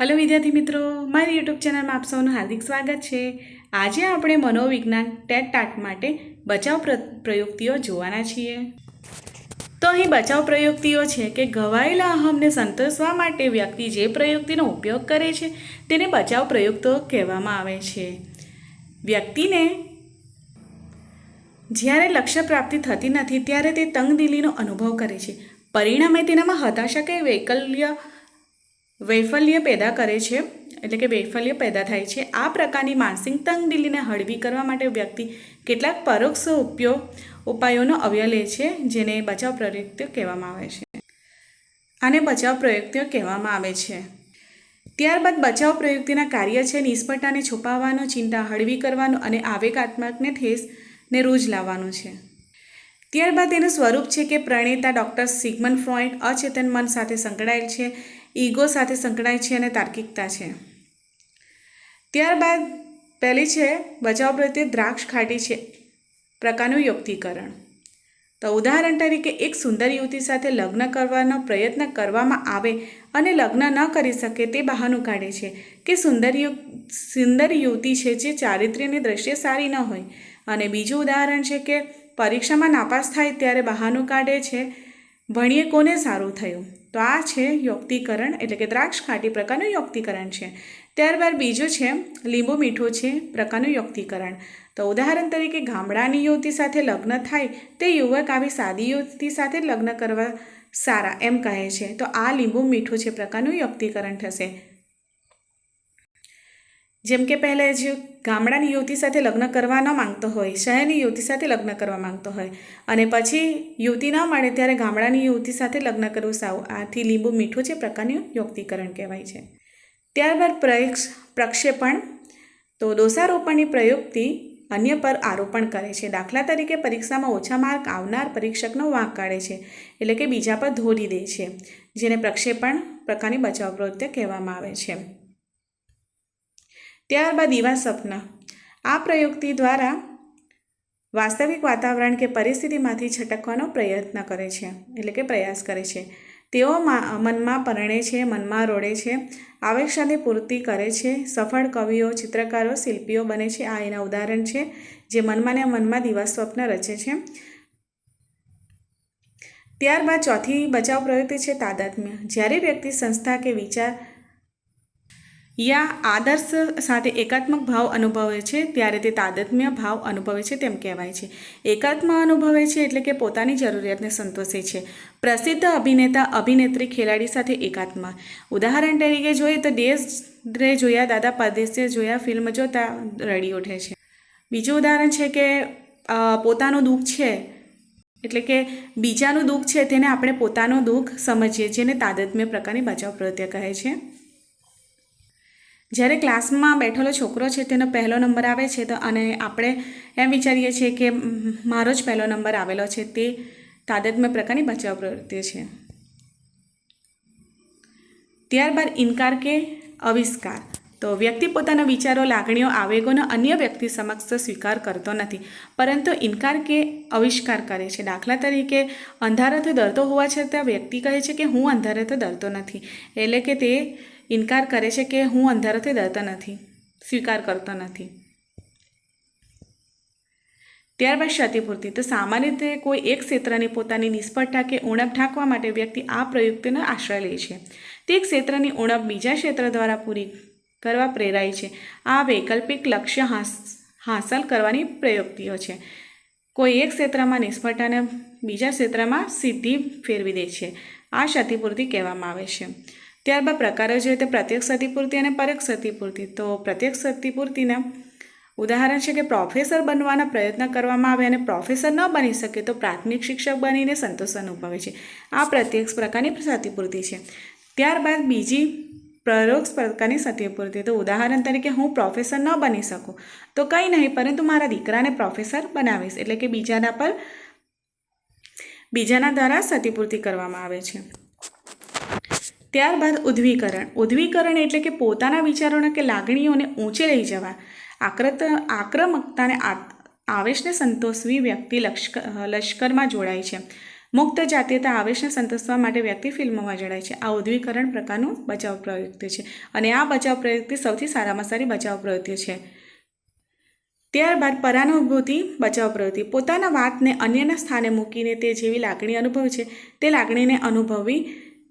Hello વિદ્યાર્થી મિત્રો, મારી યુટ્યુબ ચેનલમાં આપ સૌનું હાર્દિક સ્વાગત છે. આજે આપણે મનોવિજ્ઞાન ટેટ ટાટ માટે બચાવ પ્ર- પ્રયુક્તિઓ જોવાના છીએ. તો અહીં બચાવ પ્રયુક્તિઓ છે કે ઘવાયેલા અહમને સંતોષવા માટે વ્યક્તિ જે પ્રયુક્તિનો ઉપયોગ કરે છે, તેને બચાવ પ્રયુક્તો કહેવામાં આવે છે. વ્યક્તિને જ્યારે લક્ષ્ય પ્રાપ્તિ થતી નથી, ત્યારે તે તંગદિલીનો અનુભવ કરે છે. પરિણામે તેનામાં હતાશા કે વૈકલ્ય વૈફલ્ય પેદા કરે છે, એટલે કે વૈફલ્ય પેદા થાય છે. આ પ્રકારની માનસિક તંગદિલીને હળવી કરવા માટે વ્યક્તિ કેટલાક પરોક્ષ ઉપયોગ, ઉપાયોનો અવ્ય લે છે, જેને બચાવ પ્રયુક્તિઓ કહેવામાં આવે છે. આને બચાવ પ્રયુક્તિઓ કહેવામાં આવે છે. ત્યારબાદ બચાવ પ્રયુક્તિના કાર્ય છે, નિષ્ફળતાને છુપાવવાનો, ચિંતા હળવી કરવાનો અને આવેગાત્મકને ઠેસને રોજ લાવવાનું છે. ત્યારબાદ એનું સ્વરૂપ છે કે પ્રણેતા ડૉક્ટર સિગમન ફ્રોઇડ અચેતન મન સાથે સંકળાયેલ છે. ઈગો સાથે સંકળાય છે અને તાર્કિકતા છે. ત્યારબાદ પહેલી છે, બચાવ પ્રત્યે દ્રાક્ષ ખાટી છે. પ્રકારનું યુક્તિકરણ. તો ઉદાહરણ તરીકે, એક સુંદર યુવતી સાથે લગ્ન કરવાનો પ્રયત્ન કરવામાં આવે અને લગ્ન ન કરી શકે તે બહાનું કાઢે છે કે સુંદર યુ, સુંદર યુવતી છે જે ચારિત્ર્યની દ્રષ્ટિએ સારી ન હોય. અને બીજું ઉદાહરણ છે કે, પરીક્ષામાં નાપાસ થાય ત્યારે બહાનું કાઢે છે. ભણીએ કોને સારું થયું? તો આ છે યુક્તિકરણ, એટલે કે દ્રાક્ષ ખાટી પ્રકારનું યોક્તિકરણ છે. ત્યારબાદ બીજું છે, લીંબુ મીઠું છે, પ્રકારનું યોક્તિકરણ. તો ઉદાહરણ તરીકે ગામડાની યુવતી સાથે લગ્ન થાય, તે યુવક આવી સાદી યુવતી સાથે લગ્ન કરવા સારા એમ કહે છે. તો આ લીંબુ મીઠું છે, પ્રકારનું યોક્તિકરણ થશે. જેમ કે પહેલાં જે ગામડાની યુવતી સાથે લગ્ન કરવા ન માંગતો હોય, શહેરની યુવતી સાથે લગ્ન કરવા માંગતો હોય અને પછી યુવતી ન મળે ત્યારે ગામડાની યુવતી સાથે લગ્ન કરવું સાવ આથી લીંબુ મીઠું છે પ્રકારનું યુક્તિકરણ કહેવાય છે. ત્યારબાદ પ્રયક્ષ, પ્રક્ષેપણ. તો દોષારોપણની પ્રયુક્તિ અન્ય પર આરોપણ કરે છે. દાખલા તરીકે પરીક્ષામાં ઓછા માર્ક આવનાર પરીક્ષકનો વાંક કાઢે છે, એટલે કે બીજા પર ધોરી દે છે, જેને પ્રક્ષેપણ પ્રકારની બચાવ પ્રવૃત્તિ કહેવામાં આવે છે. ત્યારબાદ દીવા સપના આ પ્રયુક્તિ દ્વારા વાસ્તવિક વાતાવરણ કે પરિસ્થિતિમાંથી છટકવાનો પ્રયત્ન કરે છે, એટલે કે પ્રયાસ કરે છે. તેઓ મનમાં પરણે છે, મનમાં રોડે છે આવશ્યકતાની પૂર્તિ કરે છે, સફળ કવિઓ, ચિત્રકારો, શિલ્પીઓ બને છે. આ એના ઉદાહરણ છે, જે મનમાં ને મનમાં દિવા સ્વપ્ન રચે છે. ત્યારબાદ ચોથી બચાવ પ્રવૃત્તિ છે તાદાત્મ્ય. જ્યારે વ્યક્તિ સંસ્થા કે વિચાર યા આદર્શ સાથે એકાત્મક ભાવ અનુભવે છે, ત્યારે તે તાદત્મ્ય ભાવ અનુભવે છે તેમ કહેવાય છે. એકાત્મ અનુભવે છે એટલે કે પોતાની જરૂરિયાતને સંતોષે છે. પ્રસિદ્ધ અભિનેતા, અભિનેત્રી, ખેલાડી સાથે એકાત્મ. ઉદાહરણ તરીકે જોઈએ તો દેશ રે જોયા, દાદા પરદેશે જોયા ફિલ્મ જોતા રડી ઉઠે છે. બીજું ઉદાહરણ છે કે પોતાનું દુઃખ છે, એટલે કે બીજાનું દુઃખ છે તેને આપણે પોતાનું દુઃખ સમજીએ, જેને તાદત્મ્ય પ્રકારની બચાવ પ્રત્યે કહે છે. જ્યારે ક્લાસમાં બેઠેલો છોકરો છે, તેનો પહેલો નંબર આવે છે, તો અને આપણે એમ વિચારીએ છીએ કે મારો જ પહેલો નંબર આવેલો છે, તે તાદતમય પ્રકારની બચાવ પ્રવૃત્તિ છે. ત્યારબાદ ઇનકાર કે અવિષ્કાર. તો વ્યક્તિ પોતાના વિચારો, લાગણીઓ, આવેગોનો અન્ય વ્યક્તિ સમક્ષ સ્વીકાર કરતો નથી, પરંતુ ઇનકાર કે અવિષ્કાર કરે છે. દાખલા તરીકે, અંધારાથી ડરતો હોવા છતાં વ્યક્તિ કહે છે કે હું અંધારાથી ડરતો નથી, એટલે કે તે ઇનકાર કરે છે કે હું અંધારાથી ડરતો નથી, સ્વીકાર કરતો નથી. ત્યારબાદ ક્ષતિપૂર્તિ. તો સામાન્ય રીતે કોઈ એક ક્ષેત્રની પોતાની નિષ્ફળતા કે ઉણપ ઢાંકવા માટે વ્યક્તિ આ પ્રયુક્તિનો આશ્રય લે છે. તે ક્ષેત્રની ઉણપ બીજા ક્ષેત્ર દ્વારા પૂરી કરવા પ્રેરાય છે. આ વૈકલ્પિક લક્ષ્ય હાંસલ કરવાની પ્રયુક્તિઓ છે. કોઈ એક ક્ષેત્રમાં નિષ્ફળતાને બીજા ક્ષેત્રમાં સિદ્ધિ ફેરવી દે છે. આ ક્ષતિપૂર્તિ કહેવામાં આવે છે. ત્યારબાદ પ્રકારો જોઈએ તો પ્રત્યક્ષ ક્ષતિપૂર્તિ અને પરોક્ષ ક્ષતિપૂર્તિ તો પ્રત્યક્ષ ક્ષતિપૂર્તિના ઉદાહરણ છે કે પ્રોફેસર બનવાના પ્રયત્ન કરવામાં આવે અને પ્રોફેસર ન બની શકે તો પ્રાથમિક શિક્ષક બનીને સંતોષ અનુભવે છે. આ પ્રત્યક્ષ પ્રકારની ક્ષતિપૂર્તિ છે. ત્યારબાદ બીજી પરોક્ષ પ્રકારની ક્ષતિપૂર્તિ તો ઉદાહરણ તરીકે હું પ્રોફેસર ન બની શકું તો કંઈ નહીં, પરંતુ મારા દીકરાને પ્રોફેસર બનાવીશ. એટલે કે બીજાના પર, બીજાના દ્વારા ક્ષતિપૂર્તિ કરવામાં આવે છે. ત્યારબાદ ઉદ્વીકરણ. ઉદ્વીકરણ એટલે કે પોતાના વિચારોને કે લાગણીઓને ઊંચે લઈ જવા. આક્રત, આક્રમકતાને આવેશને સંતોષવી વ્યક્તિ લશ્કર લશ્કરમાં જોડાય છે. મુક્ત જાતીયતા આવેશને સંતોષવા માટે વ્યક્તિ ફિલ્મોમાં જોડાય છે. આ ઉદ્વીકરણ પ્રકારનું બચાવ પ્રવૃત્તિ છે અને આ બચાવ પ્રવૃત્તિ સૌથી સારામાં સારી બચાવ પ્રવૃત્તિ છે. ત્યારબાદ પરાનુભૂતિ બચાવ પ્રવૃત્તિ. પોતાના વાતને અન્યના સ્થાને મૂકીને તે જેવી લાગણી અનુભવે છે. તે લાગણીને અનુભવવી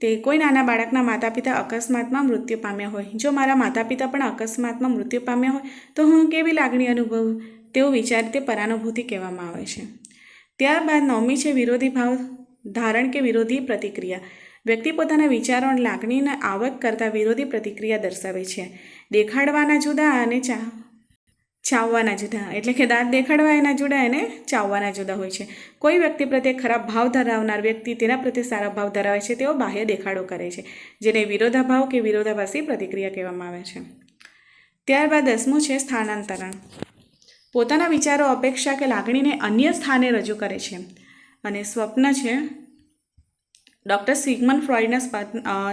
તે કોઈ નાના બાળકના માતા પિતા અકસ્માતમાં મૃત્યુ પામ્યા હોય. જો મારા માતા પિતા પણ અકસ્માતમાં મૃત્યુ પામ્યા હોય, તો હું કેવી લાગણી અનુભવું? તેવું વિચાર તે પરાનુભૂતિ કહેવામાં આવે છે. ત્યારબાદ નવમી છે વિરોધી ભાવ ધારણ કે વિરોધી પ્રતિક્રિયા. વ્યક્તિ પોતાના વિચારો અને લાગણીને આવક કરતાં વિરોધી પ્રતિક્રિયા દર્શાવે છે. દેખાડવાના જુદા અને ચા ચાવવાના જુદા. એટલે કે દાંત દેખાડવા એના જુદા, એને ચાવવાના જુદા હોય છે. કોઈ વ્યક્તિ પ્રત્યે ખરાબ ભાવ ધરાવનાર વ્યક્તિ તેના પ્રત્યે સારા ભાવ ધરાવે છે, તેઓ બાહ્ય દેખાડો કરે છે, જેને વિરોધાભાવ કે વિરોધાભાસી પ્રતિક્રિયા કહેવામાં આવે છે. ત્યારબાદ દસમું છે સ્થાનાંતરણ. પોતાના વિચારો, અપેક્ષા કે લાગણીને અન્ય સ્થાને રજૂ કરે છે. અને સ્વપ્ન છે, ડૉક્ટર સિગમન ફ્રોઈડના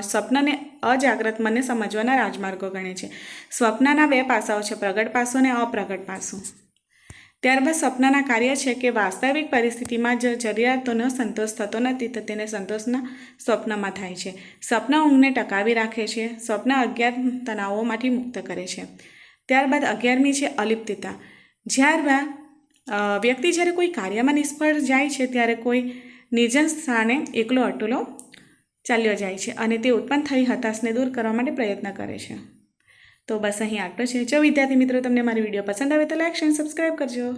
સ્વપ્નને અજાગ્રત મનને સમજવાના રાજમાર્ગો ગણે છે. સ્વપ્નના બે પાસાઓ છે, પ્રગટ પાસો અને અપ્રગટ પાસું. ત્યારબાદ સ્વપ્નના કાર્ય છે કે વાસ્તવિક પરિસ્થિતિમાં જ જરૂરિયાતોનો સંતોષ થતો નથી તો તેને સંતોષના સ્વપ્નમાં થાય છે. સ્વપ્ન ઊંઘને ટકાવી રાખે છે, સ્વપ્ન અજ્ઞાત તણાવોમાંથી મુક્ત કરે છે. ત્યારબાદ અગિયારમી છે અલિપ્તતા. જ્યારબાદ વ્યક્તિ જ્યારે કોઈ કાર્યમાં નિષ્ફળ જાય છે, ત્યારે કોઈ નિર્જન સ્થાને એકલો અટુલો ચાલ્યો જાય છે અને તે ઉત્પન્ન થઈ હતાશને દૂર કરવા માટે પ્રયત્ન કરે છે. તો બસ અહીં આટલો છે. જો વિદ્યાર્થી મિત્રો તમને મારી વીડિયો પસંદ આવે તો લાઈક અને સબસ્ક્રાઈબ કરજો.